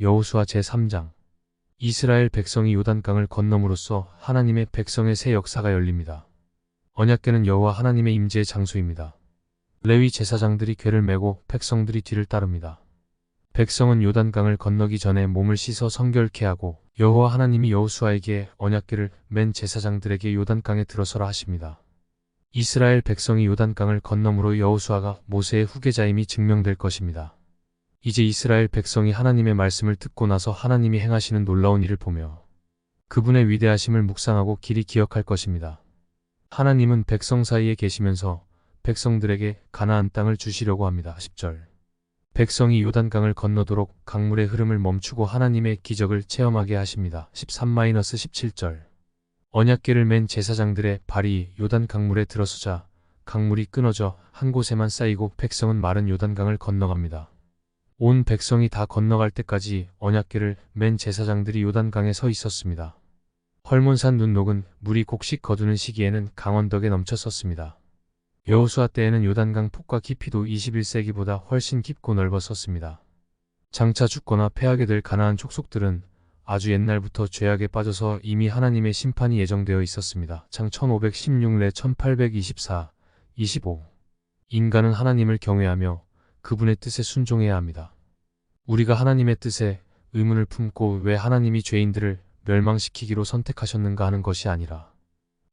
여호수아 제3장 이스라엘 백성이 요단강을 건너므로써 하나님의 백성의 새 역사가 열립니다. 언약궤는 여호와 하나님의 임재의 장소입니다. 레위 제사장들이 궤를 메고 백성들이 뒤를 따릅니다. 백성은 요단강을 건너기 전에 몸을 씻어 성결케 하고 여호와 하나님이 여호수아에게 언약궤를 맨 제사장들에게 요단강에 들어서라 하십니다. 이스라엘 백성이 요단강을 건너므로 여호수아가 모세의 후계자임이 증명될 것입니다. 이제 이스라엘 백성이 하나님의 말씀을 듣고 나서 하나님이 행하시는 놀라운 일을 보며 그분의 위대하심을 묵상하고 길이 기억할 것입니다. 하나님은 백성 사이에 계시면서 백성들에게 가나안 땅을 주시려고 합니다. 10절 백성이 요단강을 건너도록 강물의 흐름을 멈추고 하나님의 기적을 체험하게 하십니다. 13-17절 언약궤를 맨 제사장들의 발이 요단 강물에 들어서자 강물이 끊어져 한 곳에만 쌓이고 백성은 마른 요단강을 건너갑니다. 온 백성이 다 건너갈 때까지 언약궤를 맨 제사장들이 요단강에 서 있었습니다. 헐몬산 눈녹은 물이 곡식 거두는 시기에는 강원덕에 넘쳤었습니다. 여호수아 때에는 요단강 폭과 깊이도 21세기보다 훨씬 깊고 넓었었습니다. 장차 죽거나 패하게 될 가나안 족속들은 아주 옛날부터 죄악에 빠져서 이미 하나님의 심판이 예정되어 있었습니다. 장 1516내 1824, 25 인간은 하나님을 경외하며 그분의 뜻에 순종해야 합니다. 우리가 하나님의 뜻에 의문을 품고 왜 하나님이 죄인들을 멸망시키기로 선택하셨는가 하는 것이 아니라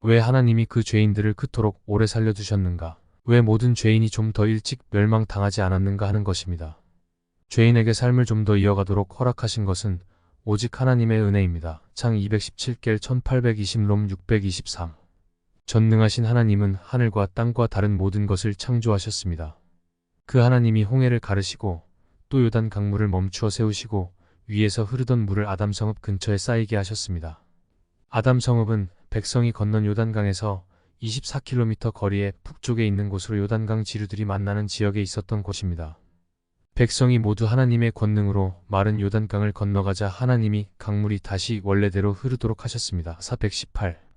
왜 하나님이 그 죄인들을 그토록 오래 살려두셨는가 왜 모든 죄인이 좀 더 일찍 멸망당하지 않았는가 하는 것입니다. 죄인에게 삶을 좀 더 이어가도록 허락하신 것은 오직 하나님의 은혜입니다. 창 217겔 1820롬 623 전능하신 하나님은 하늘과 땅과 다른 모든 것을 창조하셨습니다. 그 하나님이 홍해를 가르시고 또 요단 강물을 멈추어 세우시고 위에서 흐르던 물을 아담 성읍 근처에 쌓이게 하셨습니다. 아담 성읍은 백성이 건넌 요단강에서 24km 거리에 북쪽에 있는 곳으로 요단강 지류들이 만나는 지역에 있었던 곳입니다. 백성이 모두 하나님의 권능으로 마른 요단강을 건너가자 하나님이 강물이 다시 원래대로 흐르도록 하셨습니다. 사118